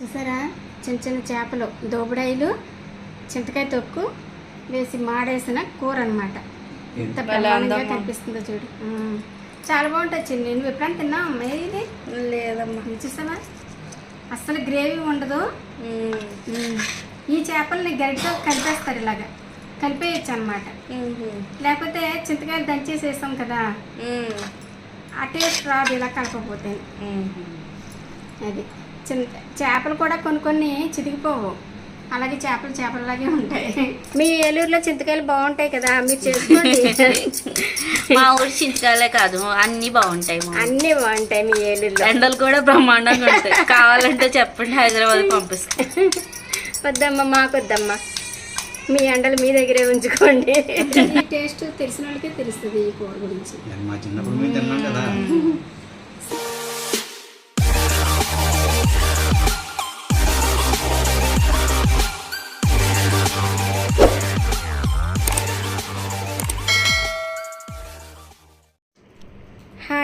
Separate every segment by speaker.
Speaker 1: చూసారా? చిన్న చిన్న చేపలు దోబడాయిలు చింతకాయ తొక్కు వేసి మాడేసిన కూర అనమాట ఎంత బ్రహ్మాండంగా కనిపిస్తుందో చూడు. చాలా బాగుంటుంది చిన్న. నువ్వు ఎప్పుడైనా తిన్నావు అమ్మాయి ఇది?
Speaker 2: లేదమ్మా.
Speaker 1: చూసావా? అస్సలు గ్రేవీ ఉండదు. ఈ చేపల్ని గరిటతో కలిపేస్తారు ఇలాగా. కలిపేయచ్చు అనమాట. లేకపోతే చింతకాయలు దంచేసి వేస్తాం కదా. ఆ టేస్ట్ రాదు ఇలా కలపకపోతే. అది. చిన్న చేపలు కూడా కొన్ని కొన్ని చితికిపోవు. అలాగే చేపలు చేపలలాగే ఉంటాయి. మీ ఏలూరులో చింతకాయలు బాగుంటాయి కదా మీరు చేసుకోండి.
Speaker 2: మా ఊరి చింతకాయలే కాదు అన్ని బాగుంటాయి.
Speaker 1: అన్నీ బాగుంటాయి మీ ఏలూరులో.
Speaker 2: ఎండలు కూడా బ్రహ్మాండంగా ఉంటాయి. కావాలంటే చెప్పండి హైదరాబాద్ పంపిస్తాం.
Speaker 1: వద్దమ్మా మాకొద్దమ్మా మీ ఎండలు మీ దగ్గరే ఉంచుకోండి. ఈ టేస్ట్ తెలిసిన వాళ్ళకే తెలుస్తుంది ఈ కూర గురించి.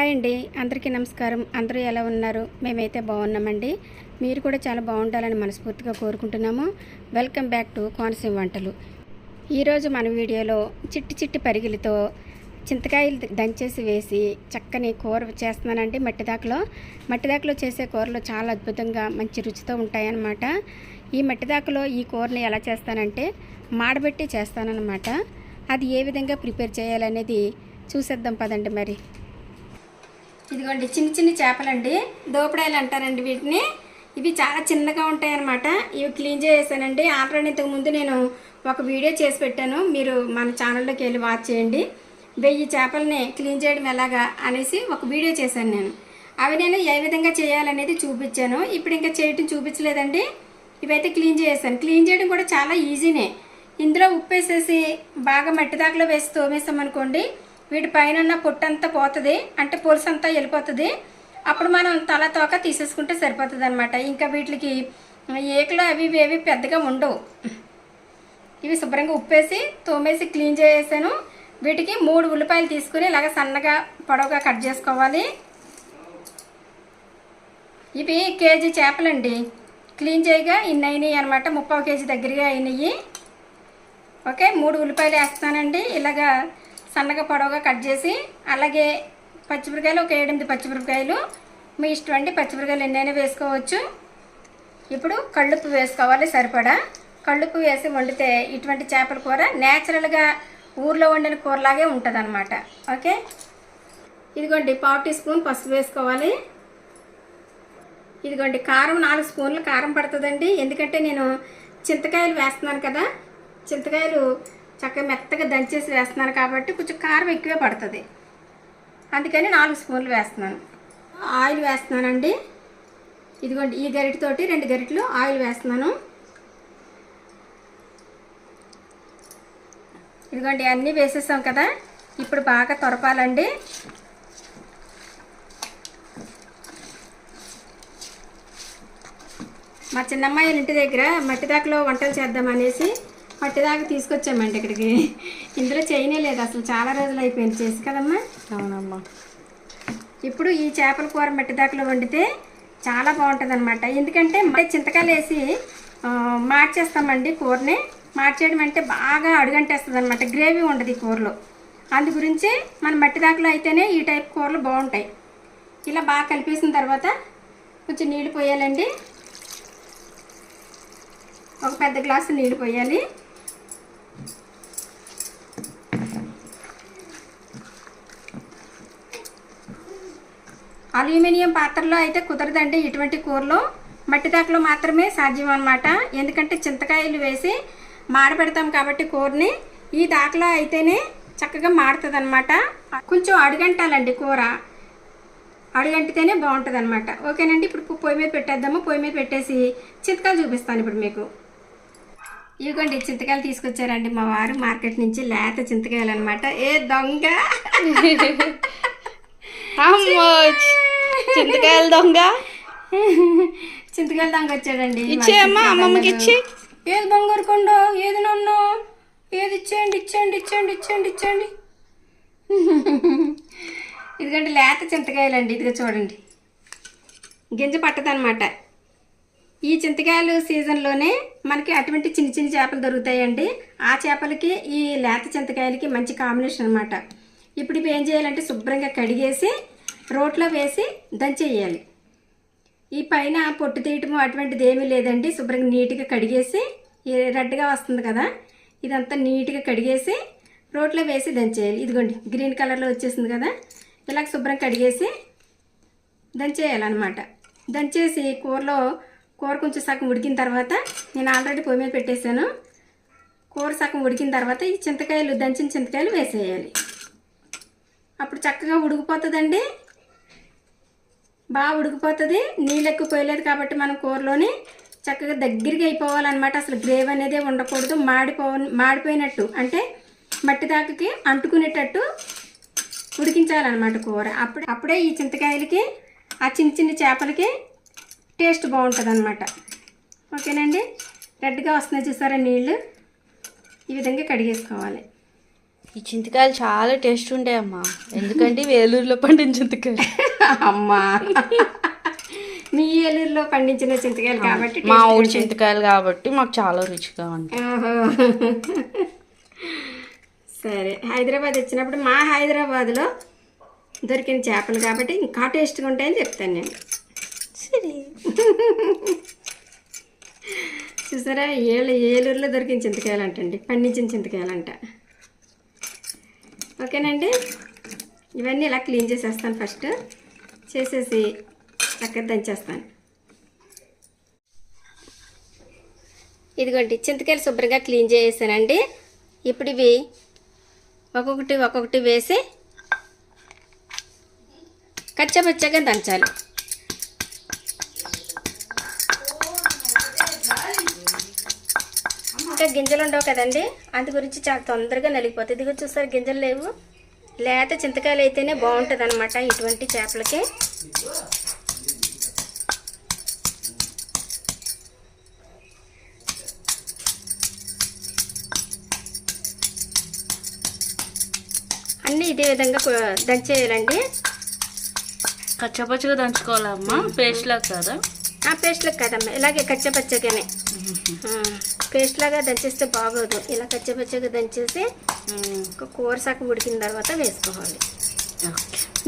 Speaker 1: హాయ్ అండి. అందరికీ నమస్కారం. అందరూ ఎలా ఉన్నారు? మేమైతే బాగున్నామండి. మీరు కూడా చాలా బాగుండాలని మనస్ఫూర్తిగా కోరుకుంటున్నాము. వెల్కమ్ బ్యాక్ టు కోనసీమ వంటలు. ఈరోజు మన వీడియోలో చిట్టి చిట్టి పరిగిలితో చింతకాయలు దంచేసి వేసి చక్కని కూర చేస్తున్నానండి మట్టిదాకలో మట్టిదాకలో చేసే కూరలు చాలా అద్భుతంగా మంచి రుచితో ఉంటాయన్నమాట. ఈ మట్టిదాకలో ఈ కూరని ఎలా చేస్తానంటే మాడబెట్టి చేస్తానన్నమాట. అది ఏ విధంగా ప్రిపేర్ చేయాలనేది చూసేద్దాం పదండి మరి. ఇదిగోండి చిన్న చిన్న చేపలండి. దోపడాయలు అంటారండి వీటిని. ఇవి చాలా చిన్నగా ఉంటాయి అన్నమాట ఇవి క్లీన్ చేసేసానండి. ఆల్రెడీ ఇంతకుముందు నేను ఒక వీడియో చేసి పెట్టాను. మీరు మన ఛానల్లోకి వెళ్ళి వాచ్ చేయండి. వెయ్యి చేపల్ని క్లీన్ చేయడం ఎలాగా అనేసి ఒక వీడియో చేశాను నేను. అవి నేను ఏ విధంగా చేయాలనేది చూపించాను. ఇప్పుడు ఇంకా చేయటం చూపించలేదండి. ఇవైతే క్లీన్ చేసాను క్లీన్ చేయడం కూడా చాలా ఈజీనే. ఇందులో ఉప్పు వేసేసి బాగా మట్టి దాకలో వేసి తోమేసామనుకోండి వీటి పైన ఉన్న పొట్టంతా పోతుంది అంటే పులుసు అంతా వెళ్ళిపోతుంది. అప్పుడు మనం తల తోక తీసేసుకుంటే సరిపోతుంది అనమాట ఇంకా వీటికి ఏకలు అవి ఇవి పెద్దగా ఉండవు. ఇవి శుభ్రంగా ఉప్పేసి తోమేసి క్లీన్ చేసాను వీటికి మూడు ఉల్లిపాయలు తీసుకుని ఇలాగ సన్నగా పొడవుగా కట్ చేసుకోవాలి. ఇవి కేజీ చేపలండి. క్లీన్ చేయగా ఇన్ని అయినాయి అనమాట ముప్పావు కేజీ దగ్గరగా అయినాయి. ఓకే మూడు ఉల్లిపాయలు వేస్తానండి. ఇలాగా సన్నగా పొడవుగా కట్ చేసి అలాగే పచ్చిమిరకాయలు ఒక ఏడెనిమిది పచ్చిమిరపకాయలు మీ ఇష్టం అండి పచ్చిమిరకాయలు ఎన్నైనా వేసుకోవచ్చు. ఇప్పుడు కళ్ళుప్పు వేసుకోవాలి సరిపడా. కళ్ళుప్పు వేసి వండితే ఇటువంటి చేపల కూర న్యాచురల్గా ఊర్లో వండిన కూరలాగే ఉంటుంది అనమాట ఓకే? ఇదిగోండి పావు టీ స్పూన్ పసుపు వేసుకోవాలి. ఇదిగోండి కారం నాలుగు స్పూన్లు కారం పడుతుందండి. ఎందుకంటే నేను చింతకాయలు వేస్తున్నాను కదా. చింతకాయలు చక్కగా మెత్తగా దంచేసి వేస్తున్నాను కాబట్టి కొంచెం కారం ఎక్కువే పడుతుంది. అందుకని నాలుగు స్పూన్లు వేస్తున్నాను. ఆయిల్ వేస్తున్నానండి. ఇదిగోండి ఈ గరిటతోటి రెండు గరిటలు ఆయిల్ వేస్తున్నాను. ఇదిగోండి అన్నీ వేసేసాం కదా. ఇప్పుడు బాగా తొరపాలండి. మా చిన్నమ్మాయి ఇంటి దగ్గర మట్టిదాకలో వంటలు చేద్దామనేసి మట్టిదాకా తీసుకొచ్చామండి ఇక్కడికి. ఇందులో చేయనే లేదు అసలు చాలా రోజులు అయిపోయింది చేసి కదమ్మా?
Speaker 2: అవునమ్మా.
Speaker 1: ఇప్పుడు ఈ చేపల కూర మట్టిదాకలో వండితే చాలా బాగుంటుంది అనమాట ఎందుకంటే చింతకాయలు వేసి మార్చేస్తామండి కూరని. మార్చేయడం అంటే బాగా అడుగంటేస్తుంది అనమాట గ్రేవీ ఉండదు ఈ కూరలో. అందు గురించి మన మట్టిదాకలో అయితేనే ఈ టైప్ కూరలు బాగుంటాయి. ఇలా బాగా కలిపేసిన తర్వాత కొంచెం నీళ్ళు పోయాలండి. ఒక పెద్ద గ్లాసు నీళ్ళు పోయాలి. అల్యూమినియం పాత్రలో అయితే కుదరదండి ఇటువంటి కూరలు. మట్టి దాకలో మాత్రమే సాధ్యం అనమాట ఎందుకంటే చింతకాయలు వేసి మాడబెడతాం కాబట్టి కూరని. ఈ దాకలో అయితేనే చక్కగా మాడుతుంది అనమాట కొంచెం అడుగంటాలండి కూర. అడుగంటితేనే బాగుంటుంది అనమాట ఓకేనండి ఇప్పుడు పొయ్యి మీద పెట్టేద్దాము. పొయ్యి మీద పెట్టేసి చింతకాయలు చూపిస్తాను ఇప్పుడు మీకు. ఇదిగోండి చింతకాయలు తీసుకొచ్చారండి మా వారు. మార్కెట్ నుంచి లేత చింతకాయలు అనమాట ఏ దొంగ!
Speaker 2: చింతకాయల దొంగ?
Speaker 1: చింతకాయలు దొంగ వచ్చాడండి
Speaker 2: ఇచ్చేయమ్మా అమ్మమ్మకి ఇచ్చి
Speaker 1: ఏది బంగారు కొండ? ఏది నన్ను? ఏది ఇచ్చేయండి ఇచ్చేయండి ఇచ్చేయండి ఇచ్చేయండి ఇచ్చేయండి. ఇదిగంటే లేత చింతకాయలండి ఇదిగో చూడండి. గింజ పట్టదనమాట ఈ చింతకాయలు సీజన్లోనే మనకి అటువంటి చిన్న చిన్న చేపలు దొరుకుతాయండి. ఆ చేపలకి ఈ లేత చింతకాయలకి మంచి కాంబినేషన్ అనమాట ఇప్పుడు ఇవి ఏం చేయాలంటే శుభ్రంగా కడిగేసి రోట్లో వేసి దంచేయాలి. ఈ పైన పొట్టు తీయటం అటువంటిది ఏమీ లేదండి. శుభ్రంగా నీట్గా కడిగేసి రెడ్గా వస్తుంది కదా ఇదంతా నీట్గా కడిగేసి రోట్లో వేసి దంచేయాలి. ఇదిగోండి గ్రీన్ కలర్లో వచ్చేసింది కదా ఇలాగ శుభ్రం కడిగేసి దంచేయాలన్నమాట. దంచేసి కూరలో కూర కొంచెం సగం ఉడికిన తర్వాత నేను ఆల్రెడీ పొయ్యి మీద పెట్టేశాను. కూర సగం ఉడికిన తర్వాత ఈ చింతకాయలు దంచిన చింతకాయలు వేసేయాలి. అప్పుడు చక్కగా ఉడికిపోతుందండి. బాగా ఉడికిపోతుంది నీళ్ళు ఎక్కువ పోయలేదు కాబట్టి మనం కూరలోని చక్కగా దగ్గరికి అయిపోవాలన్నమాట. అసలు గ్రేవ్ అనేది ఉండకూడదు మాడిపో మాడిపోయినట్టు అంటే మట్టి దాకకి అంటుకునేటట్టు ఉడికించాలన్నమాట కూర. అప్పుడే అప్పుడే ఈ చింతకాయలకి ఆ చిన్న చిన్న చేపలకి టేస్ట్ బాగుంటుంది అనమాట ఓకేనండి రెడ్గా వస్తున్నాయి చూసారా నీళ్ళు? ఈ విధంగా కడిగేసుకోవాలి.
Speaker 2: ఈ చింతకాయలు చాలా టేస్ట్ ఉంటాయి అమ్మా ఎందుకంటే వేలూరులో పండిన చింతకాయలు.
Speaker 1: అమ్మా. మీ ఏలూరులో పండించిన చింతకాయలు కాబట్టి
Speaker 2: మా ఊరి. చింతకాయలు కాబట్టి మాకు చాలా రుచిగా ఉంటాయి.
Speaker 1: సరే. హైదరాబాద్ వచ్చినప్పుడు మా హైదరాబాద్లో దొరికిన చేపలు కాబట్టి ఇంకా టేస్ట్గా ఉంటాయని చెప్తాను నేను.
Speaker 2: సరే.
Speaker 1: చూసారా? ఏళ్ళ ఏలూరులో దొరికిన చింతకాయలు అంటండి పండించిన చింతకాయలు అంట ఓకేనండి? ఇవన్నీ ఇలా క్లీన్ చేసేస్తాను ఫస్ట్. చేసేసి చక్కగా దంచేస్తాను. ఇదిగోండి చింతకాయలు శుభ్రంగా క్లీన్ చేసేసానండి. ఇప్పుడు ఇవి ఒక్కొక్కటి ఒక్కొక్కటి వేసి కచ్చపచ్చగా దంచాలి. ఇంకా గింజలు ఉండవు కదండి? అందు గురించి చాలా తొందరగా నలిగిపోతుంది ఇదిగో చూసారు గింజలు లేవు. లేత చింతకాయలు అయితేనే బాగుంటుంది అనమాట ఇటువంటి చేపలకి. అన్నీ ఇదే విధంగా దంచేయాలండి.
Speaker 2: కచ్చపచ్చగా దంచుకోవాలమ్మా. పేస్ట్ లాగా కదా?
Speaker 1: ఆ పేస్ట్లకు కదమ్మా. ఇలాగే కచ్చపచ్చగానే. పేస్ట్ లాగా దంచేస్తే బాగోదు. ఇలా కచ్చపచ్చగా దంచేసి ఒక కూర సగం ఉడికిన తర్వాత వేసుకోవాలి.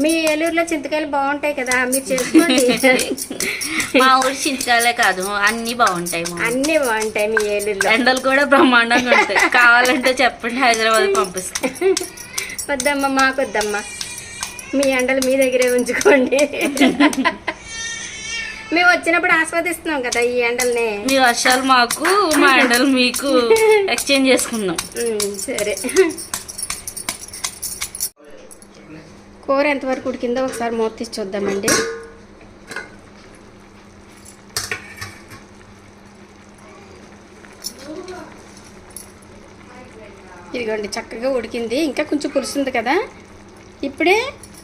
Speaker 1: మీ ఏలూరులో చింతకాయలు బాగుంటాయి కదా మీరు చేసుకోండి.
Speaker 2: మా ఊరి చింతకాయలే కాదు అన్నీ బాగుంటాయి.
Speaker 1: అన్నీ బాగుంటాయి మీ ఏలూరులో.
Speaker 2: ఎండలు కూడా బ్రహ్మాండంగా ఉంటాయి. కావాలంటే చెప్పండి హైదరాబాద్ పంపిస్తాం.
Speaker 1: వద్దమ్మా మాకొద్దమ్మా. మీ ఎండలు మీ దగ్గరే ఉంచుకోండి. మేము వచ్చినప్పుడు ఆస్వాదిస్తున్నాం కదా ఈ ఎండల్ని.
Speaker 2: మీ వర్షాలు మాకు మా ఎండలు మీకు ఎక్స్చేంజ్ చేసుకుందాం.
Speaker 1: సరే. కూర ఎంతవరకు ఉడికిందో ఒకసారి మూత తీసి చూద్దామండి. ఇదిగోండి చక్కగా ఉడికింది. ఇంకా కొంచెం పులుసుంది కదా. ఇప్పుడే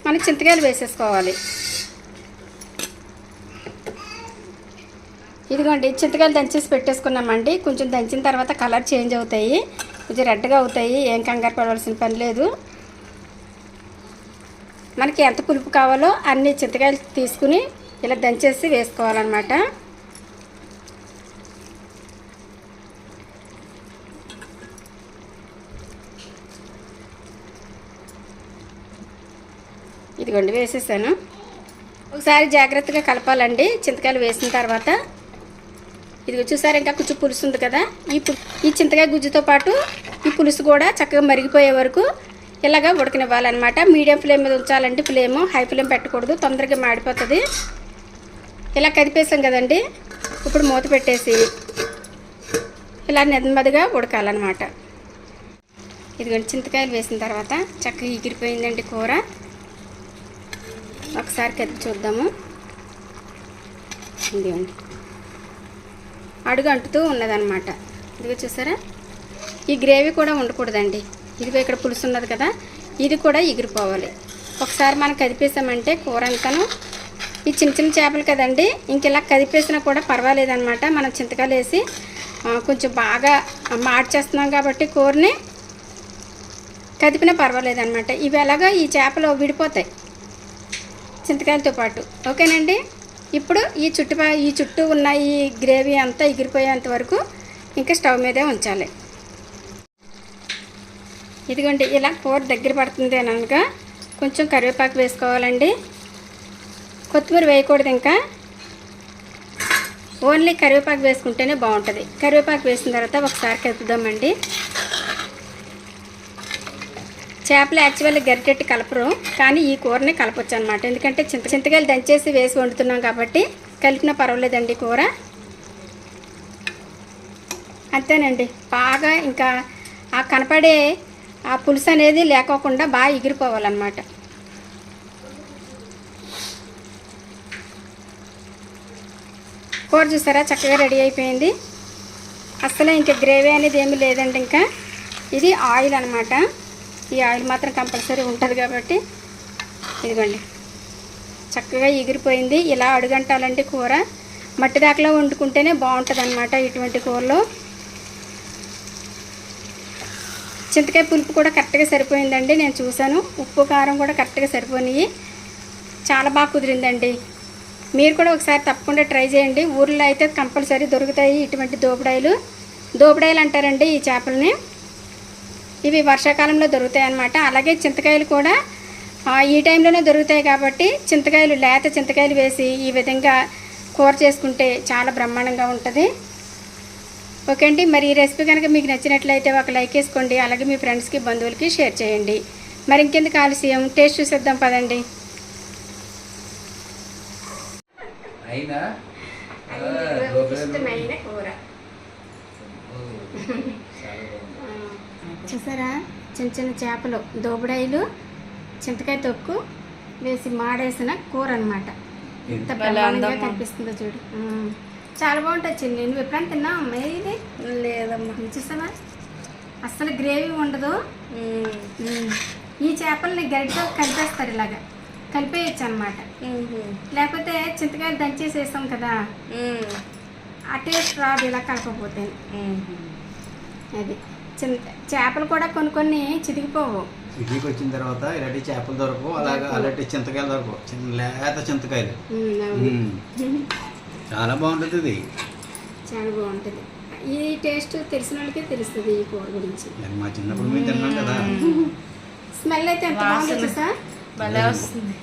Speaker 1: మనం చింతకాయలు వేసేసుకోవాలి. ఇదిగోండి చింతకాయలు దంచేసి పెట్టేసుకున్నామండి. కొంచెం దంచిన తర్వాత కలర్ చేంజ్ అవుతాయి. కొంచెం రెడ్గా అవుతాయి. ఏం కంగారు పడవలసిన పని లేదు. మనకి ఎంత పులుపు కావాలో అన్ని చింతకాయలు తీసుకుని ఇలా దంచేసి వేసుకోవాలన్నమాట. ఇదిగోండి వేసేసాను. ఒకసారి జాగ్రత్తగా కలపాలండి. చింతకాయలు వేసిన తర్వాత ఇదిగో చూసారు ఇంకా కొంచెం పులుసు ఉంది కదా? ఈ పు ఈ చింతకాయ గుజ్జుతో పాటు ఈ పులుసు కూడా చక్కగా మరిగిపోయే వరకు ఇలాగా ఉడకనివ్వాలన్నమాట. మీడియం ఫ్లేమ్ మీద ఉంచాలంటే ఫ్లేము హై ఫ్లేమ్ పెట్టకూడదు తొందరగా మాడిపోతుంది. ఇలా కదిపేసాం కదండి? ఇప్పుడు మూత పెట్టేసి ఇలా నెమ్మదిగా ఉడకాలన్నమాట. ఇదిగోండి చింతకాయలు వేసిన తర్వాత చక్కగా ఎగిరిపోయిందండి కూర. ఒకసారి కదిపి చూద్దాము. ఇదిగోండి. అడుగు అంటుతూ ఉన్నదన్నమాట. ఇదిగో చూసారా? ఈ గ్రేవీ కూడా ఉండకూడదండి. ఇదిగో ఇక్కడ పులుసు ఉన్నది కదా ఇది కూడా ఎగిరిపోవాలి. ఒకసారి మనం కదిపేసామంటే కూర అంతాను ఈ చిన్న చిన్న చేపలు కదండి ఇంక ఇలా కదిపేసినా కూడా పర్వాలేదనమాట మనం చింతకాయలు వేసి కొంచెం బాగా మార్చేస్తున్నాం కాబట్టి కూరని కదిపినా పర్వాలేదనమాట ఇవి ఎలాగో ఈ చేపలు విడిపోతాయి చింతకాయలతో పాటు. ఓకేనండి? ఇప్పుడు ఈ చుట్టు ఈ చుట్టూ ఉన్న ఈ గ్రేవీ అంతా ఎగిరిపోయేంత వరకు ఇంకా స్టవ్ మీదే ఉంచాలి. ఇదిగోండి ఇలా కూర దగ్గర పడుతుంది అని అనగా కొంచెం కరివేపాకు వేసుకోవాలండి. కొత్తిమీర వేయకూడదు ఇంకా. ఓన్లీ కరివేపాకు వేసుకుంటేనే బాగుంటుంది. కరివేపాకు వేసిన తర్వాత ఒకసారి కలుపుదామండి. చేపలు యాక్చువల్ గరిటెట్టి కలపరు కానీ ఈ కూరని కలపొచ్చు అనమాట ఎందుకంటే చింత చింతకాయలు దంచేసి వేసి వండుతున్నాం కాబట్టి కలిపినా పర్వాలేదండి కూర. అంతేనండి. బాగా ఇంకా ఆ కనపడే ఆ పులుసు అనేది లేకోకుండా బాగా ఎగిరిపోవాలన్నమాట. కూర చూసారా? చక్కగా రెడీ అయిపోయింది. అసలు ఇంకా గ్రేవీ అనేది ఏమీ లేదండి ఇంకా. ఇది ఆయిల్ అనమాట ఈ ఆయిల్ మాత్రం కంపల్సరీ ఉంటుంది కాబట్టి ఇదిగోండి. చక్కగా ఎగిరిపోయింది. ఇలా అడుగంటాలంటే కూర. మట్టి దాకలో వండుకుంటేనే బాగుంటుంది అనమాట ఇటువంటి కూరలో. చింతకాయ పులుపు కూడా కరెక్ట్గా సరిపోయిందండి. నేను చూశాను. ఉప్పు కారం కూడా కరెక్ట్గా సరిపోయినాయి చాలా బాగా కుదిరిందండి. మీరు కూడా ఒకసారి తప్పకుండా ట్రై చేయండి. ఊర్లో అయితే కంపల్సరీ దొరుకుతాయి ఇటువంటి దోపిడాయిలు. దోపిడాయిలు అంటారండి ఈ చేపలని. ఇవి వర్షాకాలంలో దొరుకుతాయి అన్నమాట. అలాగే చింతకాయలు కూడా ఆ, ఈ టైంలోనే దొరుకుతాయి కాబట్టి చింతకాయలు లేత చింతకాయలు వేసి ఈ విధంగా కూర చేసుకుంటే చాలా బ్రహ్మాండంగా ఉంటుంది. ఓకే అండి మరి ఈ రెసిపీ కనుక మీకు నచ్చినట్లయితే ఒక లైక్ వేసుకోండి అలాగే మీ ఫ్రెండ్స్కి బంధువులకి షేర్ చేయండి. మరి ఇంకెందుకు ఆలస్యం? టేస్ట్ చూసేద్దాం పదండి. ఇష్టమైన కూర. చూసారా? చిన్న చిన్న చేపలు దోబడాయిలు చింతకాయ తొక్కు వేసి మాడేసిన కూర అనమాట ఎంత బ్రహ్మాండంగా కనిపిస్తుందో చూడు. చాలా బాగుంటుంది చిన్ని. నువ్వు ఎప్పుడైనా తిన్నావు అమ్మాయి ఇది?
Speaker 2: లేదమ్మా.
Speaker 1: చూసావా? అస్సలు గ్రేవీ ఉండదు. ఈ చేపల్ని గరిటతో కలిపేస్తారు ఇలాగా. కలిపేయచ్చు అనమాట. లేకపోతే చింతకాయలు దంచేసి వేస్తాం కదా. ఆ టేస్ట్ రాదు ఇలా కలపకపోతే. అది. చింత చేపలు కూడా కొన్ని కొన్ని చితికిపోవు.
Speaker 3: సిటీకి వచ్చిన తర్వాత ఇలాంటి చేపలు దొరకవు. అలాగే అలాంటి చింతకాయలు దొరకవు. చిన్న లేత చింతకాయలు. చాలా బాగుంటుంది ఇది.
Speaker 1: చాలా బాగుంటుంది. ఈ టేస్ట్ తెలిసిన వాళ్ళకే తెలుస్తుంది ఈ కూర గురించి.
Speaker 3: నేను మా చిన్నప్పుడు మేము తిన్నాం కదా.
Speaker 1: స్మెల్ అయితే ఎంత చూసా
Speaker 2: భలే వస్తుంది.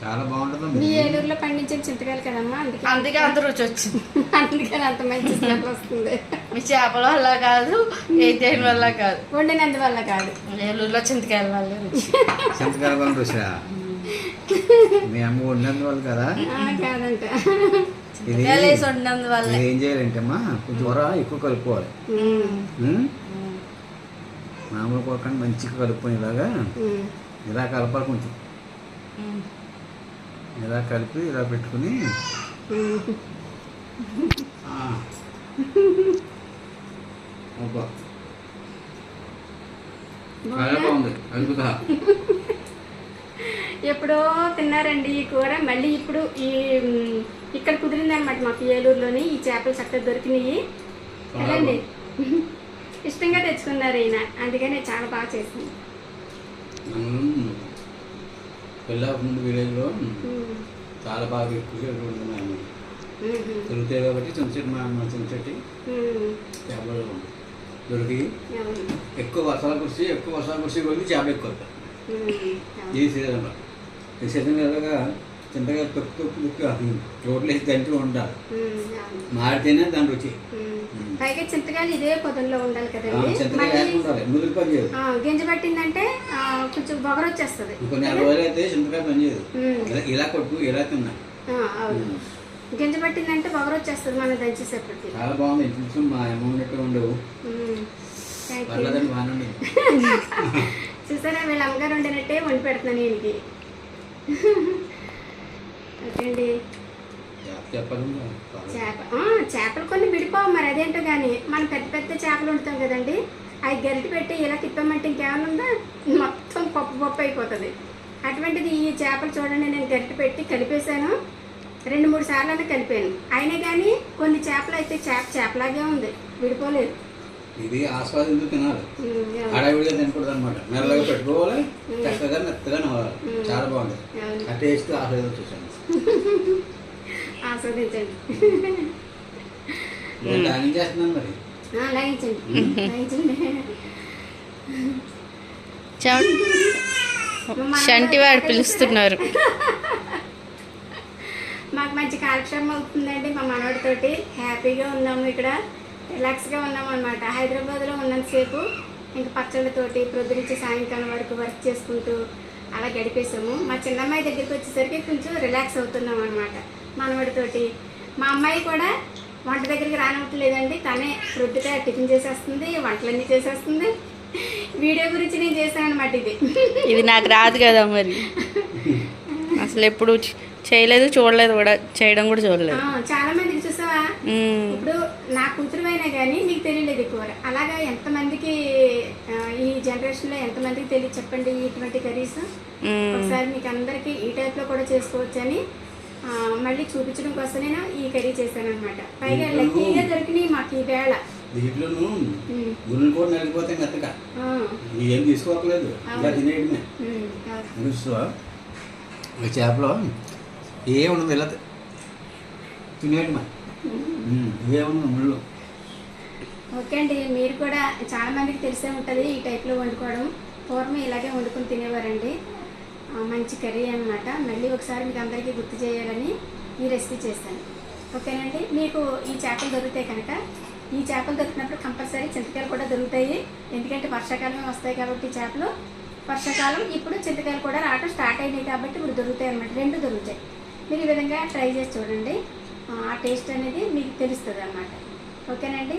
Speaker 3: చాలా బాగుంటుంది
Speaker 1: మీ ఏలూరులో పండించిన చింతకాయలు కదమ్మా? అందుకే
Speaker 2: అందుకే అంత రుచి వచ్చింది
Speaker 1: అందుకని అంత మంచి స్మెల్ వస్తుంది.
Speaker 2: మీ చేపల వల్ల కాదు ఏ దేని వల్ల కాదు.
Speaker 1: వండినందువల్ల కాదు.
Speaker 2: ఏలూరులో చింతకాయల వల్ల రుచి.
Speaker 3: చింతకాయల వల్ల రుచిరా మీ అమ్మ వండినందు వాళ్ళు కదా?
Speaker 1: కాదంట.
Speaker 3: ఇది ఏం చేయాలంటే అమ్మా కొంచెం కూర ఎక్కువ కలుపుకోవాలి? మామూలు కూర కానీ మంచిగా కలుపుకొని ఇలాగా
Speaker 1: ఉమ్.
Speaker 3: ఇలా కలపాలి కొంచెం. ఇలా కలిపి ఇలా పెట్టుకుని?
Speaker 1: ఎప్పుడో తిన్నారండి ఈ కూర. మళ్ళీ ఇప్పుడు ఈ ఇక్కడ కుదిరిందనమాట మాకు ఏలూరులోని ఈ చేపలు చక్కగా దొరికినాయి. కదండి ఇష్టంగా తెచ్చుకున్నారు ఈయన. అందుకనే చాలా బాగా చేసింది.
Speaker 3: ముందు విలేజ్లో చాలా బాగా ఎక్కువ చేసుకుంటున్నాము
Speaker 1: ఉమ్,
Speaker 3: దొరుకుతాయి కాబట్టి చిన్న మా మా చిన్న చెట్టి
Speaker 1: ఉమ్,
Speaker 3: చేపలు దొరికి ఎక్కువ వర్షాలు కురిసి ఎక్కువ వర్షాలు కురిసి కొద్ది చేపలు ఎక్కువ. ఈ సీజన్లో. ఈ సీజన్ ఎలాగా చింతగా తొక్కు తొక్కు తొక్కు రోడ్లు వేసి దంచి ఉండాలి. మాడితేనే దాని రుచి.
Speaker 1: పైగా చింతకాయలు ఇదే పొదంలో ఉండాలి కదండి.
Speaker 3: ముదురు పని చేయదు.
Speaker 1: గింజ పట్టిందంటే కొంచెం బొగరు వచ్చేస్తుంది.
Speaker 3: ఇంకో నెల రోజులు అయితే చింతకాయ పని చేయదు.
Speaker 1: ఉమ్.
Speaker 3: ఇలా కొట్టు ఇలా తిన్నా.
Speaker 1: గింజ పట్టిందంటే బొగరు వచ్చేస్తుంది మనం దంచేసేపటికి
Speaker 3: చాలా బాగుంది. ఇంట్లో మా అమ్మ ఉండవు.
Speaker 1: చూసారా వీళ్ళ అమ్మగారు వండినట్టే వండి పెడుతున్నాను ఈయనకి. ఓకే అండి
Speaker 3: చేప
Speaker 1: చేపలు కొన్ని విడిపోవు మరి అదేంటో కానీ మనం పెద్ద పెద్ద చేపలు వండుతాం కదండి. అవి గరిటి పెట్టి ఇలా తిప్పామంటే ఇంకేమైనా ఉందా? మొత్తం పప్పు పప్పు అయిపోతుంది. అటువంటిది ఈ చేపలు చూడండి నేను గరిటి పెట్టి కలిపేశాను. రెండు మూడు సార్లు కలిపాను. అయినా కానీ కొన్ని చేపలు అయితే చేప చేపలాగే ఉంది. విడిపోలేదు.
Speaker 3: ఇది ఆస్వాదించు తినాలి. హడావిడిగా తినకూడదు అనమాట మెల్లగా పెట్టుకోవాలి చక్కగా మెత్తగా నవ్వాలి. చాలా బాగుంది. ఆ టేస్ట్ ఆస్వాదించి చూసాను
Speaker 1: ఆస్వాదించండి.
Speaker 3: నేను చేస్తున్నాను మరి.
Speaker 1: ఆ, లాగించండి. లాగించండి.
Speaker 2: షంటి వాడు పిలుస్తున్నారు.
Speaker 1: మాకు మంచి కాలక్షేమం అవుతుందండి మా మనవడితోటి. హ్యాపీగా ఉన్నాము ఇక్కడ. రిలాక్స్గా ఉన్నాము అనమాట హైదరాబాద్లో ఉన్నంతసేపు ఇంకా పచ్చళ్ళతోటి ప్రొద్దునుంచి సాయంకాలం వరకు వర్క్ చేసుకుంటూ అలా గడిపేసాము మా చిన్నమ్మాయి దగ్గరికి వచ్చేసరికి కొంచెం రిలాక్స్ అవుతున్నాం అనమాట మనవడితోటి. మా అమ్మాయి కూడా వంట దగ్గరికి రానివ్వట్లేదండి. తనే ప్రొద్దుట టిఫిన్ చేసేస్తుంది వంటలన్నీ చేసేస్తుంది. వీడియో గురించి నేను చేశాను అనమాట ఇది.
Speaker 2: ఇది నాకు రాదు కదా మరి. అసలు ఎప్పుడు చేయలేదు చూడలేదు కూడా. చేయడం కూడా చూడలేదు.
Speaker 1: చాలా మందికి చూసావా. ఇప్పుడు నా కూతురు అయినా కానీ నీకు తెలియలేదు ఎక్కువ అలాగా ఎంతమందికి ఈ జనరేషన్లో ఎంతమందికి తెలియదు చెప్పండి ఇటువంటి కర్రీస్. ఒకసారి మీకు అందరికీ ఈ టైప్లో కూడా చేసుకోవచ్చు అని ఆ, మళ్ళీ చూపించడం కోసం నేను ఈ కర్రీ చేశాను అనమాట పైగా లక్కీగా దొరికినాయి మాకు ఈ వేళ.
Speaker 3: దీంట్లోనూ
Speaker 1: ఉమ్,
Speaker 3: గుళ్ళు కూడా నలిగిపోతే మెత్తగా.
Speaker 1: ఆ,
Speaker 3: ఏం తీసుకోవట్లేదు ఇలా తినేయడమే.
Speaker 1: ఉమ్, కాదు.
Speaker 3: చూస్తావా ఈ చేపలో ఏ ఉండదు ఇలా తినేయడమే. ముళ్ళు.
Speaker 1: ఓకే అండి మీరు కూడా చాలా మందికి తెలిసే ఉంటుంది ఈ టైప్లో వండుకోవడం. పూర్వం ఇలాగే వండుకొని తినేవారండి. మంచి కర్రీ అన్నమాట. మళ్ళీ ఒకసారి మీకు అందరికీ గుర్తు చేయాలని ఈ రెసిపీ చేశాను. ఓకేనండి మీకు ఈ చేపలు దొరుకుతాయి కనుక ఈ చేపలు దొరికినప్పుడు కంపల్సరీ చింతకాయలు కూడా దొరుకుతాయి. ఎందుకంటే వర్షాకాలమే వస్తాయి కాబట్టి చేపలు. వర్షాకాలం ఇప్పుడు చింతకాయలు కూడా రావడం స్టార్ట్ అయినాయి కాబట్టి ఇప్పుడు దొరుకుతాయి అన్నమాట. రెండు దొరుకుతాయి. మీరు ఈ విధంగా ట్రై చేసి చూడండి. ఆ టేస్ట్ అనేది మీకు తెలుస్తుంది అన్నమాట ఓకేనండి